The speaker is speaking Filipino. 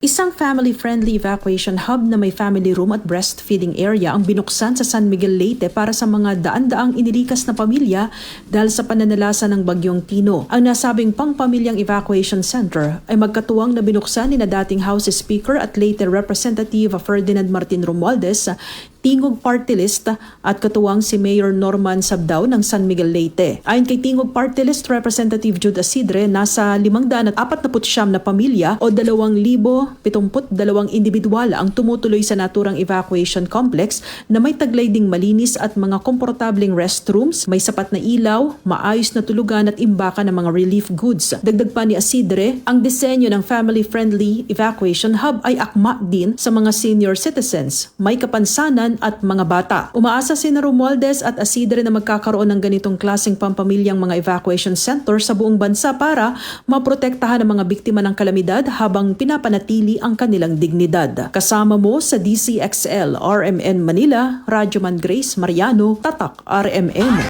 Isang family-friendly evacuation hub na may family room at breastfeeding area ang binuksan sa San Miguel Leyte para sa mga daan-daang inilikas na pamilya dahil sa pananalasa ng bagyong Tino. Ang nasabing pangpamilyang evacuation center ay magkatuwang na binuksan ni na dating House Speaker at Leyte Representative Ferdinand Martin Romualdez Tingog Party List at katuwang si Mayor Norman Sabdao ng San Miguel Leyte. Ayon kay Tingog Party List Representative Jude Asidre, nasa 549 na pamilya o 2,072 individual ang tumutuloy sa naturang evacuation complex na may taglay ding malinis at mga komportabling restrooms, may sapat na ilaw, maayos na tulugan at imbaka ng mga relief goods. Dagdag pa ni Asidre, ang disenyo ng family-friendly evacuation hub ay akma din sa mga senior citizens, may kapansanan at mga bata. Umaasa si Romualdez at Asidre na magkakaroon ng ganitong klaseng pampamilyang mga evacuation center sa buong bansa para maprotektahan ang mga biktima ng kalamidad habang pinapanatili ang kanilang dignidad. Kasama mo sa DCXL RMN Manila, Radyo Man Grace Mariano, Tatak RMN.